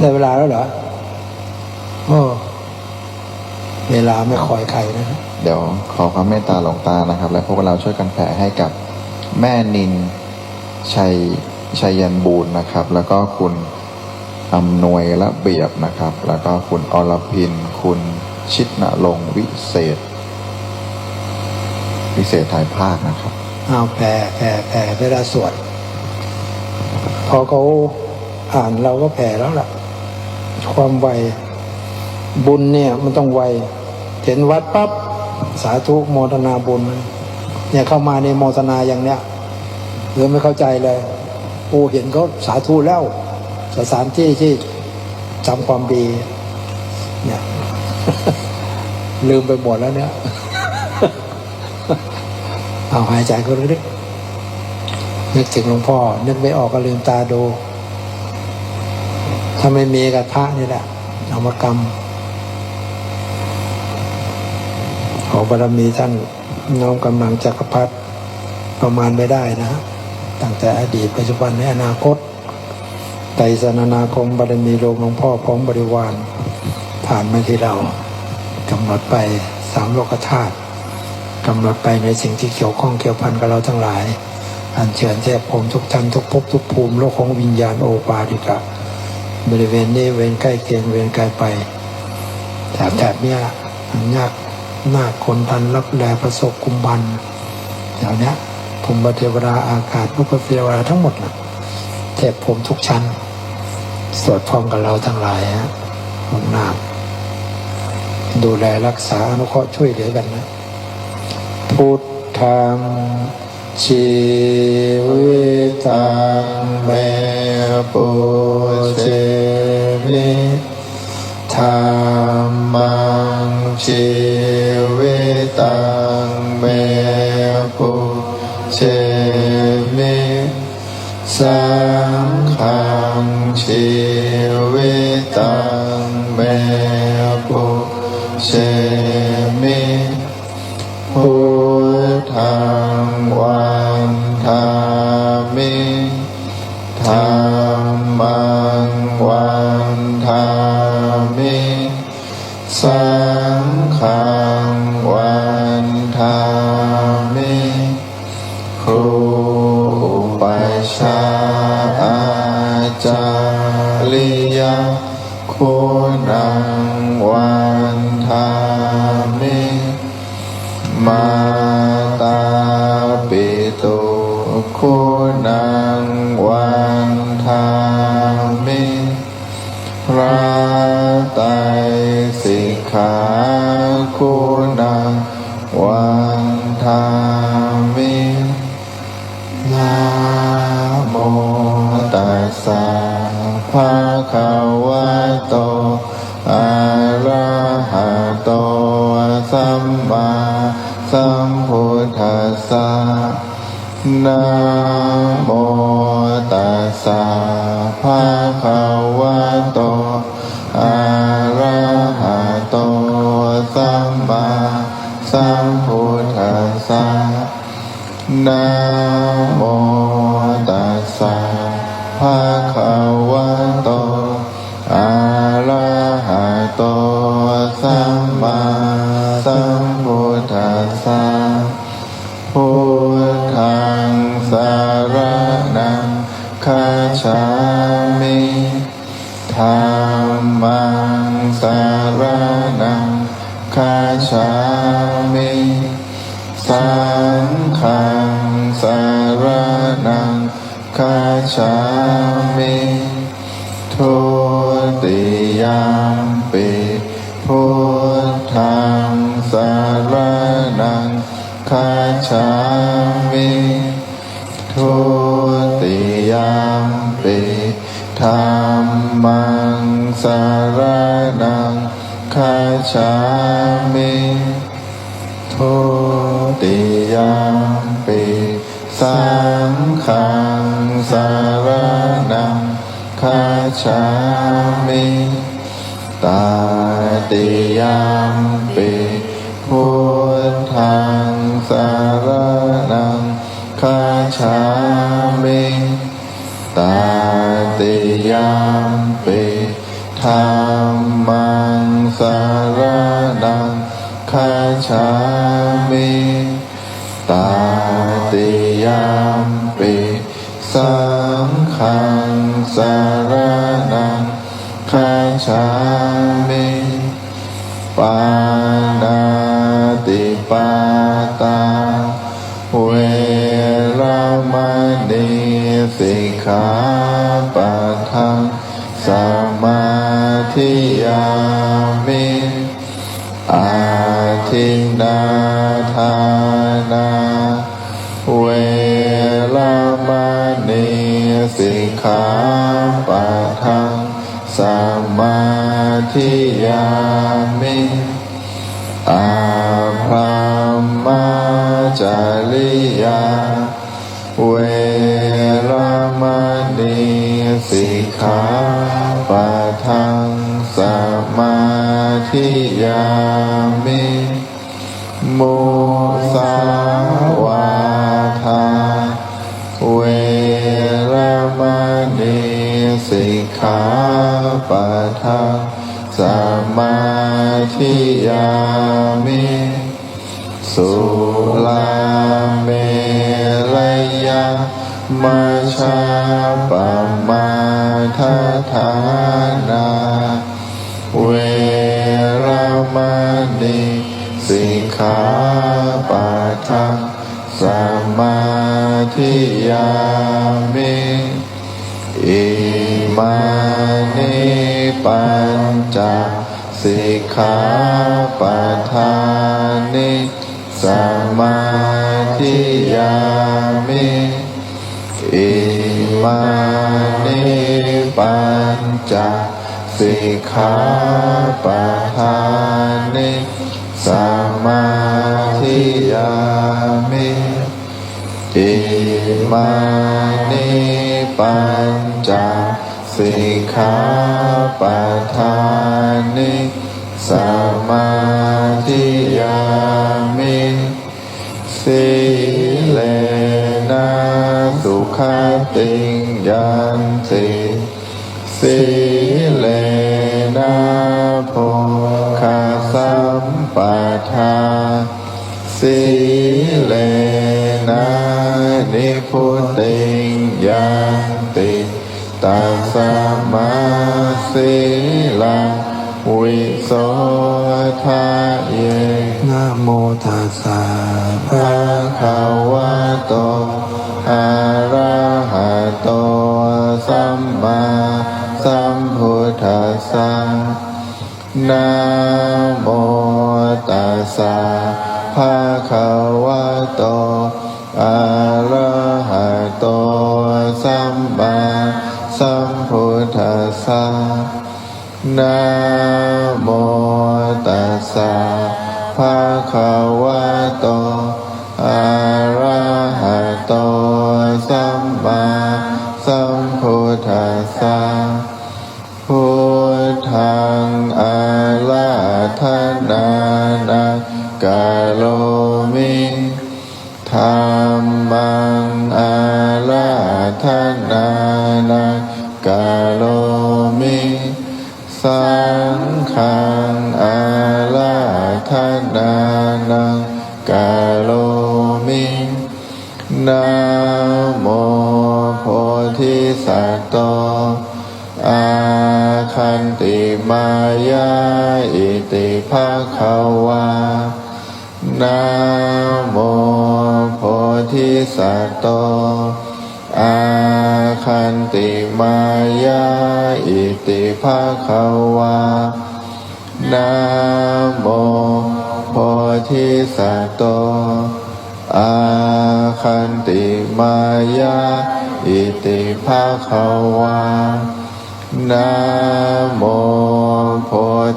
ได้เวลาแล้วเหรอโอ้เวลาไม่คอยใครนะเดี๋ยวขอความเมตตาหลวงตานะครับ และพวกเราช่วยกันแผ่ให้กับแม่นินชัยชัยยันบูรณ์นะครับ แล้วก็คุณอำนวยระเบียบนะครับ แล้วก็คุณอรพิน คุณชิดนรงค์วิเศษ วิเศษถ่ายภาคนะครับเอาแผ่แผ่แผ่เวลาสวดพอเขาอ่านเราก็แผ่แล้วล่ะ ความไว บุญเนี่ยมันต้องไว เห็นวัดปั๊บสาธุโมทนาบุญ เนี่ยเข้ามาในโมทนาอย่างเนี้ยหรือไม่เข้าใจเลยโอ้เห็นเขาสาธุแล้วสถานที่ที่จำความดี เนี่ยลืมไปหมดแล้วเนี่ย เอาหายใจก็ลึกนึกถึงหลวงพ่อ นึกไม่ออกก็ลืมตาดู ถ้าไม่มีกับพระนี่แหละเอามากรรม ขอบารมีท่านน้อมกำลังจักรพรรดิประมาณไม่ได้นะ ตั้งแต่อดีตปัจจุบันในอนาคตไตรสนานาคมบารมีโลงหลวงพ่อพร้อมบริวารผ่านมาที่เรากำหนดไปสามโลกธาตุกำหนดไปในสิ่งที่เกี่ยวข้องเกี่ยวพันกับเราทั้งหลาย อันเชิญเทพพรมทุกท่านทุกภพทุกภูมิโลกของวิญญาณโอปาติกะ บริเวณนี้เว้นใกล้เคียงเว้นไกลไปแถบแถบเนี้ยมันยากหน้าคนทันรับแลประสบกุมบันแถวเนี้ยภูมิเทวดาอากาศลูกเทวดาทั้งหมดนะเทพผมทุกชั้น สวดพร้อมกับเราทั้งหลายฮะหงนามดูแลรักษาอนุเคราะห์ช่วยเหลือกันนะพุทธัง ชีวิตังเมปุเชมิธรรมังชีวิตังเมปุเชมิสังฆังชีวิตัง สังขาร คุณังวันธามินะโมตัสสะภะคะวะโตอะระหะโตสัมมาสัมพุทธัสสะนะโมตัสสะภะคะวะโต สัมมาสัมพุทธัสสะนะโมตัสสะภะ มิสังฆังสารนังคัจฉามิทุติยามปิพุทธังสารนังคัจฉามิทุติยามปิธรรมังสารนังคัจฉามิ ทุติยามปิสังฆังสารนังคัจฉามิตาติยามปิพุทธังสารนังคัจฉามิตาติยามปิธรรมังสารนังคาชา สารนังคาชามิปานาติปาตา เวรมณีสิกขาปะทังสมาธิยามิอาทินนาทานา เวรมณีสิกขา ธิยามิมุสาวาทาเวรมณีสิกขาปะทังสมาธิยามิสุลาเมรยามาชาปมาทฐานาเว รมณีสิกขาปะทังสมาธิยามิอิมานิปัญจสิกขาปะทานิสมาธิยามิอิมานิปัญจ สิกขาปะทานิสมาธิยามิอิมานิปัญจสิกขาปะทานิสมาธิยามิสิเลนะสุขติงยันติ สิเลนะโภคาสัมปทาสิเลนะนิพุติงยันติตัสสมาสิลังวิโสทะเยนะโมตัสสะภะคะวะโตอะระหะโตสัม สะนะโมตัสสะภะคะวะโตอะระหะโตสัมมาสัมพุทธัสสะนะโมตัสสะภะคะวะโตอะระหะโตาธนานังกาโลมิสังฆังอาลาธนานังกาโลมินะโมโพธิสัตโตอาคันติมายาอิติภาควานะโมโพธิสัตโตอ คันติมายาอิติภาควานะโมโพธิสัตว์โตอาคันติมายาอิติภาควานะโมโพ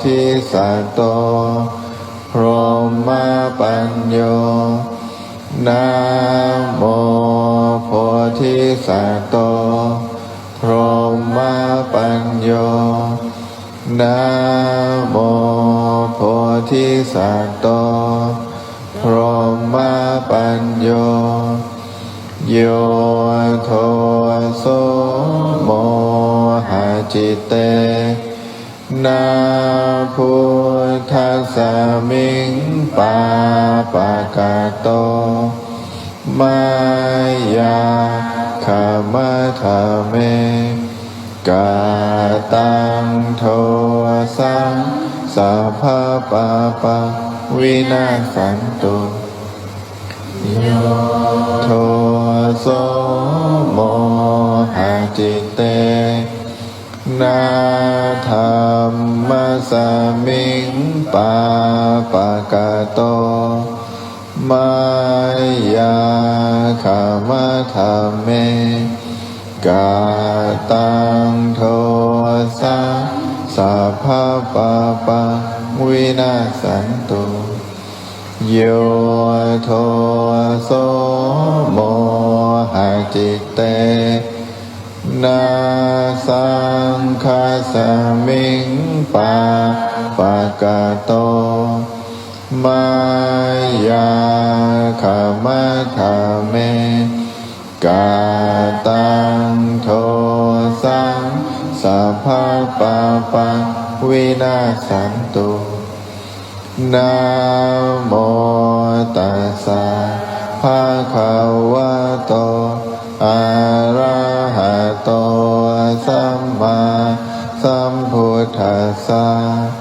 ธิสัตว์โตพรหมปัญโยนะโม พธิสัตว์โตพรหมปัญโยนะโมโพธิสัตว์โตพรหมปัญโยโยโทโสโมหจิตเตนาพุทธัสมิงปาปะกะโต มายาขามะทเมกาตังโทสังสัพพะปะปะวินาสันตุโยโทโสโมหะจิตเต นาธรรมสมิงปาปะกะโต มายาขามะทะเมกาตังโทสังสัพพะปะปะวินาสันตุโยโทโสโมหะจิตเตนาสังคาสมิงปาปะกะโต มายาขามะทะเมกาตังโทสังสัพพะปะปะวินาสันตุนะโมตัสสะภะคะวะโตอะระหะโตสัมมาสัมพุทธัสสะ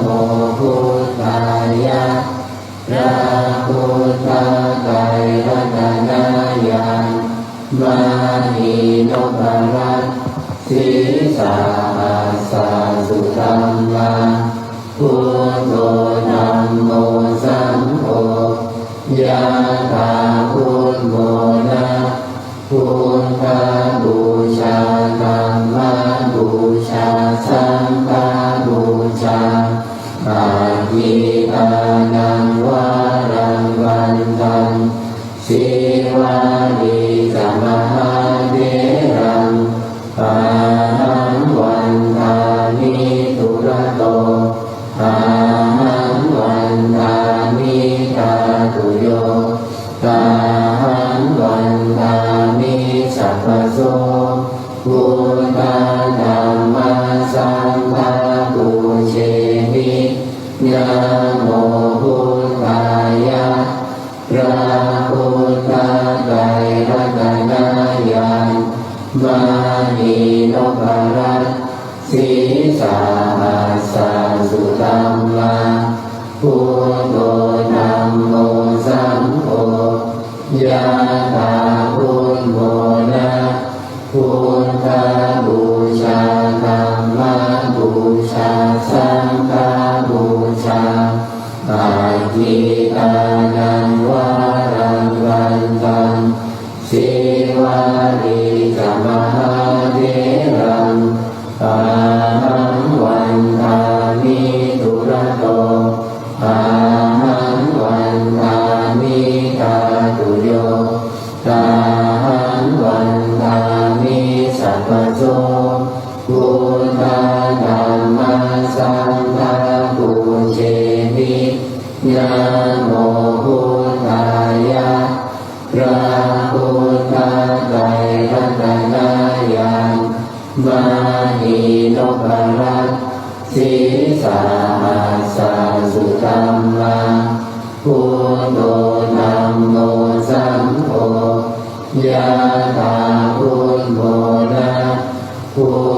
โมพุทธายะพระพุทธไตรรัตนายานมานีนพรัตสีสาสสะสุตัมมา พุ ยะถาพุทโบนะพุท